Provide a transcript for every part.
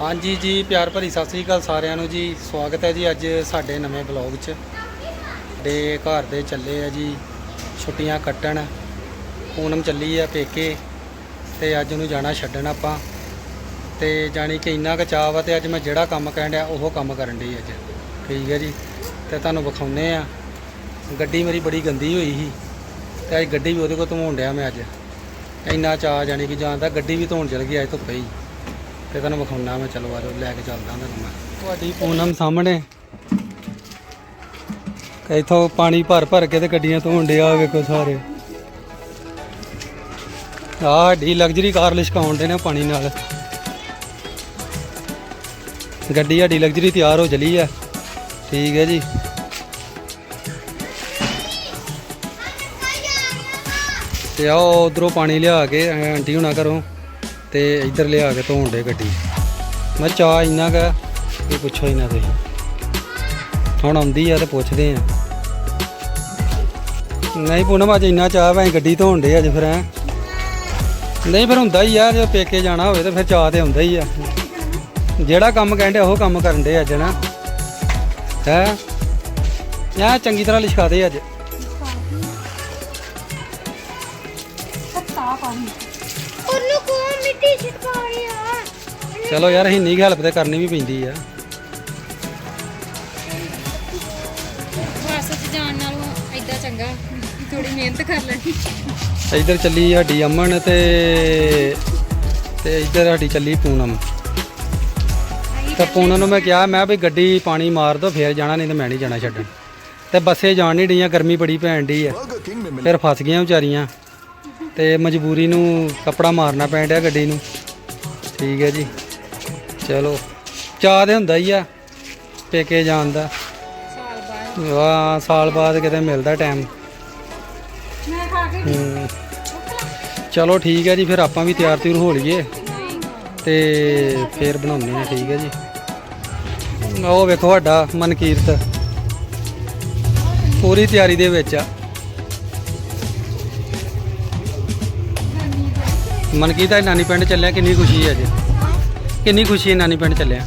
ਹਾਂਜੀ ਜੀ, ਪਿਆਰ ਭਰੀ ਸਤਿ ਸ੍ਰੀ ਅਕਾਲ ਸਾਰਿਆਂ ਨੂੰ ਜੀ। ਸਵਾਗਤ ਹੈ ਜੀ ਅੱਜ ਸਾਡੇ ਨਵੇਂ ਬਲੌਗ 'ਚ। ਦੇ ਘਰ ਦੇ ਚੱਲੇ ਆ ਜੀ, ਛੁੱਟੀਆਂ ਕੱਟਣ। ਪੂਨਮ ਚੱਲੀ ਆ ਪੇਕੇ ਤੇ ਅੱਜ ਉਹਨੂੰ ਜਾਣਾ ਛੱਡਣ ਆਪਾਂ। ਤੇ ਜਾਣੀ ਕਿ ਇੰਨਾ ਕੁ ਚਾਅ ਵਾ ਤੇ ਅੱਜ ਮੈਂ ਜਿਹੜਾ ਕੰਮ ਕਹਿਣ ਡਿਆ, ਉਹ ਕੰਮ ਕਰਨ ਡਈ ਅੱਜ। ਠੀਕ ਹੈ ਜੀ। ਤੇ ਤੁਹਾਨੂੰ ਵਿਖਾਉਨੇ ਆ, ਗੱਡੀ ਮੇਰੀ ਬੜੀ ਗੰਦੀ ਹੋਈ ਸੀ। ਤੇ ਅੱਜ ਗੱਡੀ ਵੀ ਉਹਦੇ ਕੋਲ ਧਵਾਉਣ ਡਿਆ ਮੈਂ ਅੱਜ। ਇੰਨਾ ਚਾਅ ਜਾਣੀ ਕਿ ਜਾਣ ਦਾ ਗੱਡੀ ਵੀ ਧੋਣ ਚਲ ਗਈ, ਅੱਜ ਧੁੱਪੇ ਹੀ। ਤੇ ਤੁਹਾਨੂੰ ਵਿਖਾਉਣਾ ਮੈਂ ਚਲੋ ਆਜੋ ਲੈ ਕੇ ਚੱਲਦਾ ਤੁਹਾਨੂੰ ਮੈਂ ਤੁਹਾਡੀ ਪੂਨਮ ਸਾਹਮਣੇ। ਇਥੋਂ ਪਾਣੀ ਭਰ ਭਰ ਕੇ ਤੇ ਗੱਡੀਆਂ ਧੋਣ ਡਿਆ ਵੇਖੋ ਸਾਰੇ। ਆਹ ਸਾਡੀ ਲਗਜ਼ਰੀ ਕਾਰ ਲਿਸ਼ਕਾਉਣ ਦੇ ਨੇ ਪਾਣੀ ਨਾਲ। ਗੱਡੀ ਸਾਡੀ ਲਗਜ਼ਰੀ ਤਿਆਰ ਹੋ ਚਲੀ ਆ। ਠੀਕ ਹੈ ਜੀ। ਤੇ ਆਓ ਉਧਰੋਂ ਪਾਣੀ ਲਿਆ ਕੇ ਆਂਟੀ ਹੁਣਾ ਘਰੋਂ। ਤੇ ਇੱਧਰ ਲਿਆ ਕੇ ਧੋਣ ਦੇ ਗੱਡੀ। ਮੈਂ ਚਾਹ ਇੰਨਾ ਕਾ ਇਹ ਪੁੱਛੋ ਹੀ ਨਾ ਤੁਸੀਂ ਹੁਣ ਆਉਂਦੀ ਆ ਤੇ ਪੁੱਛਦੇ ਆ। ਨਹੀਂ ਪੂਨਮ, ਅੱਜ ਇੰਨਾ ਚਾਹ ਭਾਈ ਗੱਡੀ ਧੋਣ ਦੇ ਅੱਜ ਫਿਰ ਐ ਨਹੀਂ ਫਿਰ ਹੁੰਦਾ ਹੀ ਆ, ਜੇ ਪੇਕੇ ਜਾਣਾ ਹੋਵੇ ਤਾਂ ਫਿਰ ਚਾਹ ਤੇ ਹੁੰਦਾ ਹੀ ਆ। ਜਿਹੜਾ ਕੰਮ ਕਹਿੰਦੇ ਉਹ ਕੰਮ ਕਰਨ ਦੇ ਅੱਜ ਨਾ ਹੈ? ਯਾ ਚੰਗੀ ਤਰ੍ਹਾਂ ਲਿਖਾ ਦੇ ਅੱਜ। ਉਹਨੂੰ ਕੋ ਮਿੱਟੀ ਛਿੜਕਾਉਣੀ ਆ। ਚਲੋ ਯਾਰ ਅਸੀਂ ਨਹੀਂ ਹੈਲਪ ਤੇ ਕਰਨੀ ਵੀ ਪੈਂਦੀ ਆ। ਬੱਸ 'ਚ ਜਾਣ ਨਾਲੋਂ ਐਦਾਂ ਚੰਗਾ ਥੋੜੀ ਮਿਹਨਤ ਕਰ ਲੈਣੀ। ਇੱਧਰ ਚੱਲੀ ਸਾਡੀ ਅਮਨ ਤੇ ਤੇ ਇੱਧਰ ਸਾਡੀ ਚੱਲੀ ਪੂਨਮ। ਤੇ ਪੂਨਮ ਨੂੰ ਮੈਂ ਕਿਹਾ ਮੈਂ ਵੀ ਗੱਡੀ ਪਾਣੀ ਮਾਰ ਦੋ ਫੇਰ ਜਾਣਾ ਨਹੀਂ ਤੇ ਮੈਂ ਨਹੀਂ ਜਾਣਾ ਛੱਡਣ। ਤੇ ਬੱਸੇ ਜਾਣ ਨਹੀਂ ਡਈਆਂ ਗਰਮੀ ਬੜੀ ਪੈਣ ਡਈ ਆ। ਫਿਰ ਫਸ ਗਈਆਂ ਵਿਚਾਰੀਆਂ। ਤੇ ਮਜਬੂਰੀ ਨੂੰ ਕੱਪੜਾ ਮਾਰਨਾ ਪੈਣ ਡਿਆ ਗੱਡੀ ਨੂੰ। ਠੀਕ ਹੈ ਜੀ। ਚਲੋ ਚਾਹ ਤੇ ਹੁੰਦਾ ਹੀ ਆ ਪੇਕੇ ਜਾਣ ਦਾ। ਸਾਲ ਬਾਅਦ। ਵਾਹ ਸਾਲ ਬਾਅਦ ਕਿਤੇ ਮਿਲਦਾ ਟਾਈਮ ਮੈਂ ਖਾ ਕੇ। ਚਲੋ ਠੀਕ ਹੈ ਜੀ ਫਿਰ ਆਪਾਂ ਵੀ ਤਿਆਰ ਤਿਉਰ ਹੋ ਲਈਏ। ਤੇ ਫੇਰ ਬਣਾਉਂਦੇ ਆ ਠੀਕ ਹੈ ਜੀ। ਉਹ ਵੇਖੋ ਸਾਡਾ ਮਨਕੀਰਤ। ਪੂਰੀ ਤਿਆਰੀ ਦੇ ਵਿੱਚ ਆ। ਮਨਕੀਰਤ ਅੱਜ ਨਾਨੀ ਪਿੰਡ ਚੱਲਿਆ ਕਿੰਨੀ ਖੁਸ਼ੀ ਹੈ ਅੱਜ। ਕਿੰਨੀ ਖੁਸ਼ੀ ਹੈ ਨਾਨੀ ਪਿੰਡ ਚੱਲਿਆ।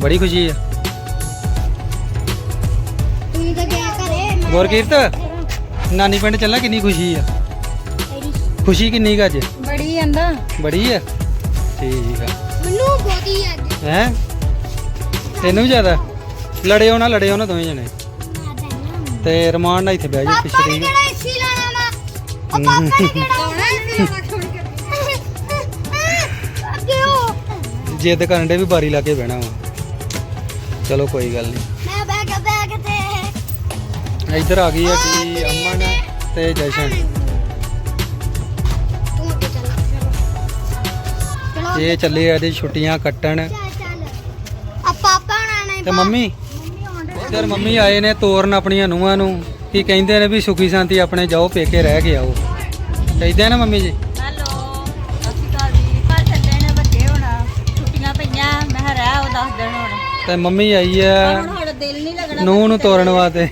ਬੜੀ ਖੁਸ਼ੀ ਹੈ। ਤੂੰ ਤਾਂ ਗਿਆ ਘਰੇ ਗੁਰਕੀਰਤ ਨਾਨੀ ਪਿੰਡ ਚੱਲਣਾ ਕਿੰਨੀ ਖੁਸ਼ੀ ਆ ਖੁਸ਼ੀ ਕਿੰਨੀ ਕੁ ਅੱਜ? ਬੜੀ ਆਂਦਾ ਬੜੀ ਆ ਠੀਕ ਆ ਮੈਨੂੰ ਬੋਦੀ ਅੱਜ। ਹੈ? ਤੈਨੂੰ ਵੀ ਜ਼ਿਆਦਾ? ਲੜਿਓ ਨਾ ਲੜਿਓ ਨਾ ਦੋਵੇਂ ਜਣੇ। ਤੇ ਰਮਾਨ ਨਾਲ ਇੱਥੇ ਬਹਿ ਜਾ ਪਿੱਛੇ ਪਾਪਾ ਨੇ ਠੀਕ ਆ? ਕਿਹੜਾ ਏਸੀ ਲਾਣਾ ਵਾ? ਉਹ ਪਾਪਾ ਨੇ ਕਿਹੜਾ ਜਿੱਦ ਕਰਨ ਦੇ ਵੀ ਬਾਰੀ ਲਾ ਕੇ ਬਹਿਣਾ ਵਾ। ਚਲੋ ਕੋਈ ਗੱਲ ਨਹੀਂ ਮੈਂ ਬੈਗ ਬੈਗ ਤੇ ਇੱਧਰ ਆ ਗਈ ਆ ਜੀ ਅਮਨ ਤੇ ਜਸ਼ਨ। ਤੂੰ ਅੱਗੇ ਚੱਲ ਚਲੋ। ਇਹ ਚੱਲੇ ਆ ਇਹਦੀ ਛੁੱਟੀਆਂ ਕੱਟਣ। ਚੱਲ ਚੱਲ। ਆ ਪਾਪਾ ਨਾਲ ਨਹੀਂ ਤੇ ਮੰਮੀ? ਇੱਧਰ ਮੰਮੀ ਆਏ ਨੇ ਤੋਰਨ ਆਪਣੀਆਂ ਨੂੰਹਾਂ ਨੂੰ। ਕੀ ਕਹਿੰਦੇ ਨੇ ਵੀ ਸੁਖੀ ਸ਼ਾਂਤੀ ਆਪਣੇ ਜਾਓ ਪੇਕੇ ਰਹਿ ਕੇ ਆਓ। ਕਹਿੰਦੇ ਆ ਨਾ ਮੰਮੀ ਜੀ? 10 ਦਿਨ ਹੁਣ। ਤੇ ਮੰਮੀ ਆਈ ਆ ਹੁਣ ਹੁਣ ਦਿਲ ਨਹੀਂ ਲੱਗਣਾ ਨੂੰਹ ਨੂੰ ਤੋਰਨ ਵਾਸਤੇ।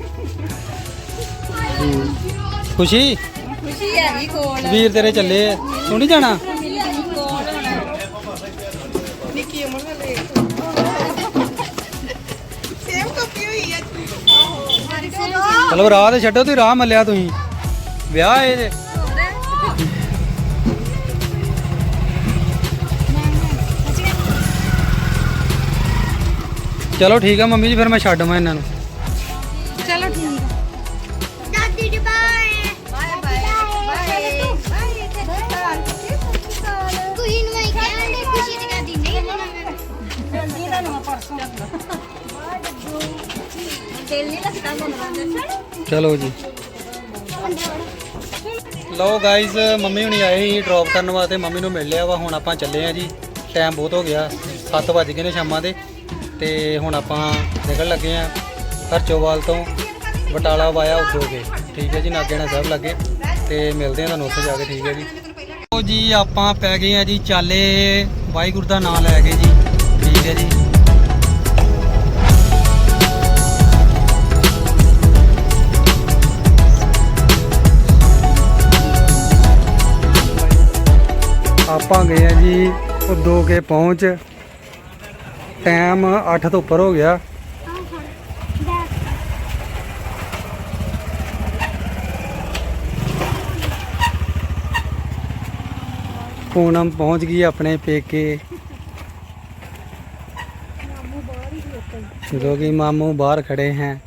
ਖੁਸ਼ੀ? ਖੁਸ਼ੀ ਹੈਗੀ ਕੋਲ। ਵੀਰ ਤੇਰੇ ਚੱਲੇ ਆ। ਤੂੰ ਨਹੀਂ ਜਾਣਾ? ਚਲੋ ਰਾਹ ਤੇ ਛੱਡੋ ਤੁਸੀਂ ਰਾਹ ਮੱਲਿਆ ਤੁਸੀਂ। ਵਿਆਹ ਏ ਜੇ ਚਲੋ ਠੀਕ ਆ ਮੰਮੀ ਜੀ ਫਿਰ ਮੈਂ ਛੱਡ ਮੈਂ ਇਹਨਾਂ ਨੂੰ। ਚਲੋ ਠੀਕ ਆ। ਦਾਦੀ ਦੀ ਬਾਏ। ਬਾਏ ਬਾਏ ਤੁਸੀਂ ਨੂੰ ਮੈਂ ਕਹਿੰਦੇ ਖੁਸ਼ੀ ਦੀ ਦਾਦੀ ਨਹੀਂ ਨਾ ਜਲਦੀ ਤੁਹਾਨੂੰ ਪਰਸੋਂ ਦਿਲ ਨਹੀਂ ਲੱਗਦਾ ਮੈਨੂੰ ਚਲੋ ਜੀ। ਲਓ ਗਾਇਜ਼ ਮੰਮੀ ਹੁਣੀ ਆਏ ਸੀ ਡ੍ਰੌਪ ਕਰਨ ਵਾਸਤੇ ਮੰਮੀ ਨੂੰ ਮਿਲ ਲਿਆ ਵਾ ਹੁਣ ਆਪਾਂ ਚੱਲੇ ਆ ਜੀ। ਟਾਈਮ ਬਹੁਤ ਹੋ ਗਿਆ 7 ਵੱਜ ਗਏ ਨੇ ਸ਼ਾਮਾਂ ਦੇ। ਤੇ ਹੁਣ ਆਪਾਂ ਨਿਕਲ ਲੱਗੇ ਆ ਹਰਚੋਵਾਲ ਤੋਂ ਬਟਾਲਾ ਵਾਇਆ ਉਦੋਗੇ ਠੀਕ ਹੈ ਜੀ ਨਾਗੇਣਾ ਸਾਹਿਬ ਲੱਗੇ। ਤੇ ਮਿਲਦੇ ਆ ਤੁਹਾਨੂੰ ਉੱਥੇ ਜਾ ਕੇ, ਠੀਕ ਹੈ ਜੀ। ਲਓ ਜੀ, ਆਪਾਂ ਪੈ ਗਏ ਆ ਜੀ, ਚਾਲੇ। ਵਾਹਿਗੁਰੂ ਦਾ ਨਾਮ ਲੈ ਕੇ ਜੀ। ਠੀਕ ਹੈ ਜੀ। ਆਪਾਂ ਗਏ ਆ ਜੀ ਉਦੋਂ ਕੇ ਪਹੁੰਚ। ਟਾਈਮ 8 ਤੋਂ ਉੱਪਰ ਹੋ ਗਿਆ। ਪੂਨਮ ਪਹੁੰਚ ਗਈ ਆਪਣੇ ਪੇਕੇ। ਜੋ ਕਿ ਮਾਮੂ ਬਾਹਰ ਖੜੇ हैं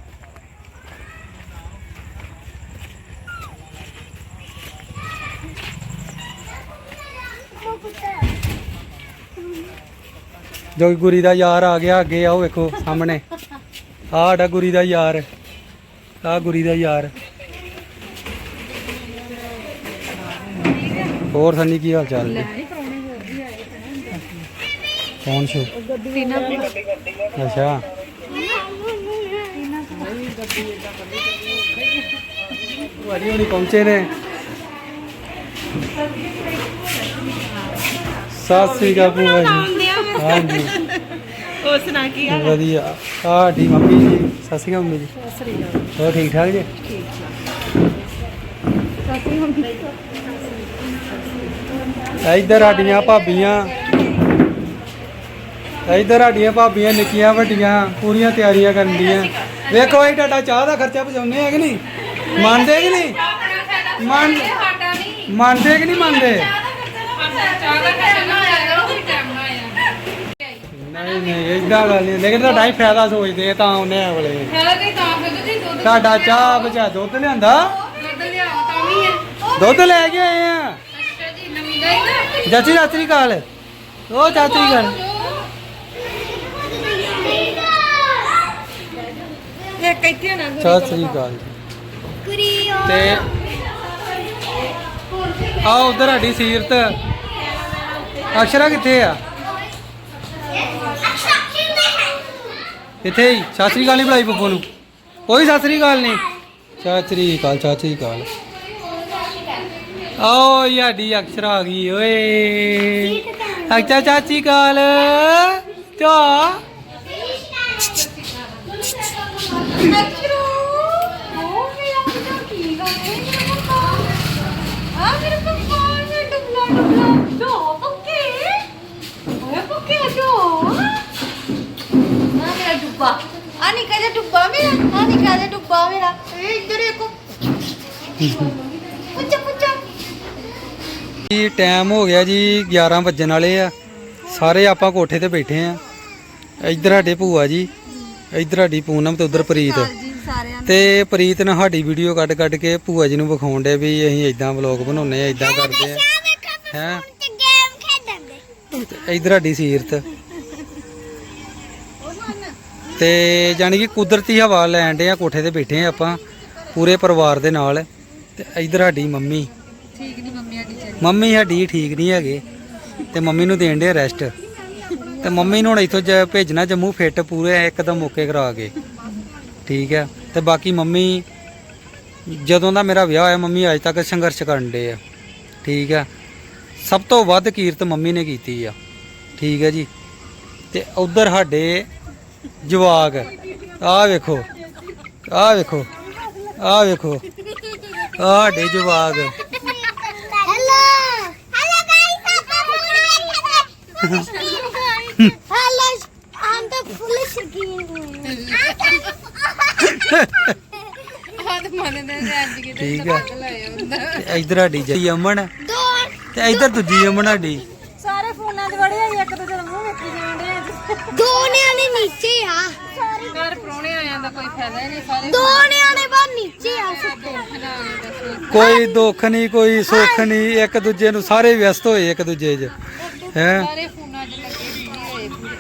ਜੋ ਕਿ ਗੁਰੀ ਦਾ ਯਾਰ ਆ ਗਿਆ ਅੱਗੇ ਆਓ ਵੇਖੋ ਸਾਹਮਣੇ। ਆਹ ਸਾਡਾ ਗੁਰੀ ਦਾ ਯਾਰ। ਆਹ ਗੁਰੀ ਦਾ ਯਾਰ। ਹੋਰ ਸੰਨੀ ਕੀ ਹਾਲ ਚਾਲ? ਜੀ ਕੌਣ ਸ਼ੋ ਅੱਛਾ। ਵਾਰੀ ਹੁਣੀ ਪਹੁੰਚੇ ਨੇ। ਸਤਿ ਸ੍ਰੀ ਅਕਾਲ ਭੂਆ ਜੀ। ਹਾਂਜੀ। ਉਹ ਸੁਣਾ ਕੀ ਹਾਲ ਵਧੀਆ। ਆ ਸਾਡੀ ਮੰਮੀ ਜੀ। ਸਤਿ ਸ਼੍ਰੀ ਅਕਾਲ ਮੰਮੀ ਜੀ। ਸਤਿ ਸ਼੍ਰੀ ਅਕਾਲ। ਹੋਰ ਠੀਕ ਠਾਕ ਜੀ? ਇੱਧਰ ਸਾਡੀਆਂ ਭਾਬੀਆਂ ਇੱਧਰ ਸਾਡੀਆਂ ਭਾਬੀਆਂ ਨਿੱਕੀਆਂ ਵੱਡੀਆਂ ਪੂਰੀਆਂ ਤਿਆਰੀਆਂ ਕਰਨ ਦੀਆਂ। ਵੇਖੋ ਇਹ ਤੁਹਾਡਾ ਚਾਹ ਦਾ ਖਰਚਾ ਬਚਾਉਂਦੇ ਆ ਕਿ ਨਹੀਂ? ਮੰਨਦੇ ਕਿ ਨਹੀਂ? ਮੰਨ ਮੰਨਦੇ ਕਿ ਨਹੀਂ ਮੰਨਦੇ? ਨਹੀਂ ਨਹੀਂ ਇਦਾਂ ਗੱਲ ਨਹੀਂ। ਲੇਕਿਨ ਤੁਹਾਡਾ ਹੀ ਫਾਇਦਾ ਸੋਚਦੇ ਆ ਤਾਂ ਉਹਨੇ ਵਾਲੇ। ਤੁਹਾਡਾ ਚਾਹ ਬਚਾ ਦੁੱਧ ਲਿਆਂਦਾ? ਦੁੱਧ ਲੈ ਕੇ ਆਏ ਆ। ਚਾਚੀ ਸਤਿ ਸ੍ਰੀ ਅਕਾਲ। ਉਹ ਚਾਚੀ ਗੱਲ ਇੱਕ ਇੱਥੇ ਨਾ ਸਤਿ ਸ੍ਰੀ ਅਕਾਲ। ਜੀ ਕੁਰੀਓ ਤੇ ਆ ਉਧਰ ਸਾਡੀ ਸੀਰਤ। ਅਕਸ਼ਰਾ ਕਿੱਥੇ ਆ? ਕਿੱਥੇ ਹੀ, ਸਤਿ ਸ੍ਰੀ ਅਕਾਲ ਨਹੀਂ ਬੁਲਾਈ ਪੱਪੂ ਨੂੰ। ਕੋਈ ਸਤਿ ਸ੍ਰੀ ਅਕਾਲ ਨਹੀਂ। ਸਤਿ ਸ੍ਰੀ ਅਕਾਲ, ਸਤਿ ਸ੍ਰੀ ਅਕਾਲ। ਓ ਸਾਡੀ ਅਕਸ਼ਰਾ ਆ ਗਈ, ਓਏ। ਅਕਸ਼ਾ ਚਾਚੀ ਕਾਲ ਚਾ ਆ ਨਿੱਕਾ ਜਿਹਾ ਡੁੱਬਾ ਮੇਰਾ ਆ ਨਿੱਕਾ ਜਿਹਾ ਡੁੱਬਾ ਮੇਰਾ। ਇਹ ਇੱਧਰ ਦੇਖੋ। ਪੁੱਛਾ ਪੁੱਛਾ। ਜੀ ਟਾਈਮ ਹੋ ਗਿਆ ਜੀ 11 ਵੱਜਣ ਵਾਲੇ ਆ। ਸਾਰੇ ਆਪਾਂ ਕੋਠੇ ਤੇ ਬੈਠੇ ਆ। ਇੱਧਰ ਸਾਡੇ ਭੂਆ ਜੀ ਇੱਧਰ ਸਾਡੀ ਪੂਨਮ ਤੇ ਉਧਰ ਪ੍ਰੀਤ। ਤੇ ਪ੍ਰੀਤ ਨੇ ਸਾਡੀ ਵੀਡੀਓ ਕੱਢ ਕੱਢ ਕੇ ਭੂਆ ਜੀ ਨੂੰ ਵਿਖਾਉਣ ਦੇ ਵੀ ਅਸੀਂ ਇਦਾਂ ਵਲੌਗ ਬਣਾਉਨੇ ਆ ਇਦਾਂ ਕਰਦੇ ਆ। ਹੈ? ਤੇ ਗੇਮ ਖੇਡਣ ਦੇ। ਇੱਧਰ ਸਾਡੀ ਸੀਰਤ। ਤੇ ਜਾਨੀ ਕਿ ਕੁਦਰਤੀ ਹਵਾ ਲੈਣ ਦੇ ਆ ਕੋਠੇ ਤੇ ਬੈਠੇ ਆ ਆਪਾਂ ਪੂਰੇ ਪਰਿਵਾਰ ਦੇ ਨਾਲ। ਤੇ ਇੱਧਰ ਸਾਡੀ ਮੰਮੀ। ਠੀਕ ਨਹੀਂ ਮੰਮੀ ਆਡੀ ਚੱਲੀ। ਮੰਮੀ ਸਾਡੀ ਠੀਕ ਨਹੀਂ ਹੈਗੇ। ਤੇ ਮੰਮੀ ਨੂੰ ਦੇਣ ਦੇ ਰੈਸਟ ਤੇ ਮੰਮੀ ਨੂੰ ਹੁਣ ਇੱਥੋਂ ਜ- ਭੇਜਣਾ ਜੰਮੂ ਫਿੱਟ ਪੂਰੇ ਇੱਕਦਮ ਮੌਕੇ ਕਰਾ ਕੇ। ਠੀਕ ਹੈ ਤੇ ਬਾਕੀ ਮੰਮੀ ਜਦੋਂ ਦਾ ਮੇਰਾ ਵਿਆਹ ਹੋਇਆ ਮੰਮੀ ਅੱਜ ਤੱਕ ਸੰਘਰਸ਼ ਕਰਨ ਦੇ ਆ। ਠੀਕ ਹੈ ਸਭ ਤੋਂ ਵੱਧ ਕੀਰਤ ਮੰਮੀ ਨੇ ਕੀਤੀ ਆ। ਠੀਕ ਹੈ ਜੀ। ਤੇ ਉਧਰ ਸਾਡੇ ਜਵਾਗ ਆਹ ਵੇਖੋ ਆਹ ਵੇਖੋ ਆਹ ਵੇਖੋ। ਆਹ ਸਾਡੇ ਜਵਾਗ ਹੈਲੋ ਹੈਲੋ ਗਾਇਸ ਹੈਲੋ ਆਮ ਤਾਂ ਫੁੱਲ ਸ਼ਕੀਨ ਆਹ ਤੇ ਮੰਨਦੇ ਨੇ ਅੱਜ ਕਿਤੇ ਠੀਕ ਆ ਲਾਇਆ ਹੁੰਦਾ। ਇਧਰ ਜੀ ਅਮਨ ਦੋ ਤੇ ਇਧਰ ਦੂਜੀ ਅਮਨ ਸਾਡੀ। ਸਾਰੇ ਫੋਨਾਂ 'ਚ ਵੜੇ ਆ ਇੱਕ ਦੂਜੇ ਦਾ ਮੂੰਹ ਵੇਖੀ ਜਾਂਦੇ ਦੋ ਨਿਆਣੇ ਨੀਚੇ ਆ। ਘਰ ਪ੍ਰਾਹੁਣੇ ਆਇਆਂ ਦਾ ਕੋਈ ਫਾਇਦਾ ਹੀ ਨਹੀਂ ਸਾਰੇ ਦੋ ਨਿਆਣੇ ਬਾਹਰ ਨੀਚੇ ਆ ਸੁੱਤੇ ਕੋਈ ਦੁੱਖ ਨਹੀਂ ਕੋਈ ਸੁੱਖ ਨਹੀਂ ਇੱਕ ਦੂਜੇ ਨੂੰ ਸਾਰੇ ਵਿਅਸਤ ਹੋਏ ਇੱਕ ਦੂਜੇ 'ਚ। ਹੈ? ਸਾਰੇ ਫੋਨਾਂ 'ਚ ਲੱਗੇ ਬਿਜ਼ੀ ਹੋਏ ਪੂਰੇ।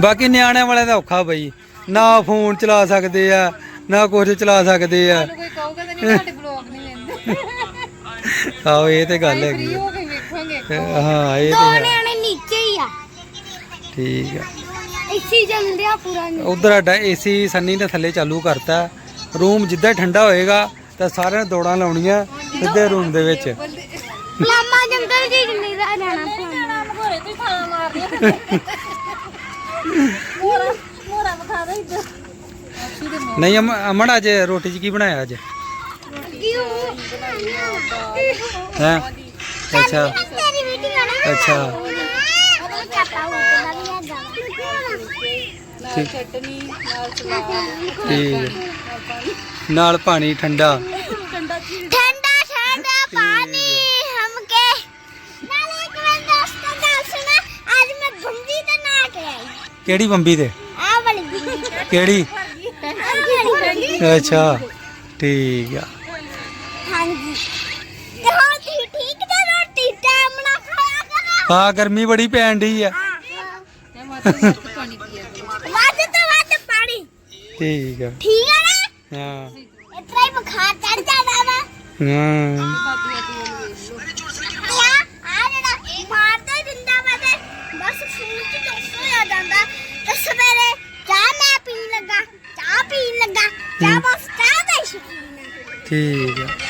ਬਾਕੀ ਨਿਆਣਿਆਂ ਵਾਲਿਆਂ ਦਾ ਔਖਾ ਬਈ। ਨਾ ਫੋਨ ਚਲਾ ਸਕਦੇ ਆ ਨਾ ਕੁਝ ਚਲਾ ਸਕਦੇ ਆ। ਕੋਈ ਕਹੂਗਾ ਤਾਂ ਨਹੀਂ ਸਾਡੇ ਬਲੌਗ ਨਹੀਂ ਲੈਂਦੇ। ਆਹੋ ਇਹ ਤੇ ਗੱਲ ਹੈਗੀ ਫ੍ਰੀ ਆ। ਹੋ ਕੇ ਵੇਖਾਂਗੇ। ਹਾਂ ਇਹ ਦੋ ਤੇ ਹੈ ਨਿਆਣੇ ਠੀਕ ਆ। ਇੱਥੇ ਚੱਲਦੇ ਆ ਪੂਰਾ ਉਧਰ ਸਾਡਾ ਏਸੀ ਸੰਨੀ ਨੇ ਥੱਲੇ ਚਾਲੂ ਕਰਤਾ। ਰੂਮ ਜਿੱਦਾਂ ਠੰਡਾ ਹੋਏਗਾ ਤਾਂ ਸਾਰਿਆਂ ਨੇ ਦੌੜਾਂ ਲਾਉਣੀਆਂ ਸਿੱਧੇ ਰੂਮ ਦੇ ਵਿੱਚ। ਲਾਮਾ ਜੰਗਲ ਜੀ ਨਹੀਂ ਰਹਿਣਾ ਪਲਾਮਾ ਮੋਰੇ ਤੇ ਥਾਂ ਮਾਰਦੇ ਮੋਰਾ ਮੋਰਾ ਮਖਾ ਦੇ ਇੱਧਰ। ਅੱਛੀ ਦੇ ਨਹੀਂ ਅਮ- ਅਮਨ ਅੱਜ ਰੋਟੀ 'ਚ ਕੀ ਬਣਾਇਆ ਅੱਜ? ਹੈ? ਅੱਛਾ ਅੱਛਾ ਉਹਨੂੰ ਚਾਪਾ ਹੋਣਾ ਵੀ ਨਾਲ ਚਟਨੀ ਨਾਲ ਸਲਾਦ। ਠੀਕ। ਹੈ। ਨਾਲ ਪਾਣੀ ਠੰਡਾ। ਠੰਡਾ ਠੰਡਾ ਪਾਣੀ ਹਮਕੇ। ਨਾਲੇ ਇੱਕ ਵਾਰ ਦੋਸਤਾਂ ਦਾ ਸੁਣਾ। ਅੱਜ ਮੈਂ ਬੰਦੀ ਤੇ ਨਾ ਕੇ ਆਈ। ਕਿਹੜੀ ਬੰਬੀ ਤੇ? ਆ ਵਾਲੀ ਕਿਹੜੀ? ਆ ਅੱਛਾ। ਠੀਕ ਆ। ਹਾਂਜੀ। ਤੇ ਠੀਕ ਤੇ ਰੋਟੀ ਟਾਈਮ ਨਾਲ ਖਾਇਆ ਕਰੋ। ਹਾਂ ਗਰਮੀ ਬੜੀ ਪੈਣ ਡਈ ਆ। ਤੇ ਮਾਤਾ ਨੂੰ ਪਾਣੀ ਪੀਆ ਕਰੋ। ਵੱਧ ਤੋਂ ਵੱਧ ਪਾਣੀ ਠੀਕ ਆ। ਠੀਕ ਨਾ? ਹਾਂ। ਇਤਰਾ ਹੀ ਬੁਖਾਰ ਚੜ ਜਾਣਾ ਵਾ। ਹਾਂ। ਬਾਬੂ ਆ ਤੂੰ ਵੇਖ ਲਓ ਆ ਆ ਜਿਹੜਾ ਮਾਰਦਾ ਹੀ ਦਿੰਦਾ ਵਾ ਤੇ ਬਸ ਫੂਲ ਚ ਟੁੱਟ ਹੋ ਜਾਂਦਾ। ਤੇ ਸਵੇਰੇ ਚਾਹ ਮੈਂ ਪੀਣ ਲੱਗਾ ਚਾਹ ਪੀਣ ਲੱਗਾ। ਚਾਹ ਬਸ ਚਾਹ ਦਾ ਹੀ ਸ਼ੌਕੀਨ ਆ। ਠੀਕ ਆ।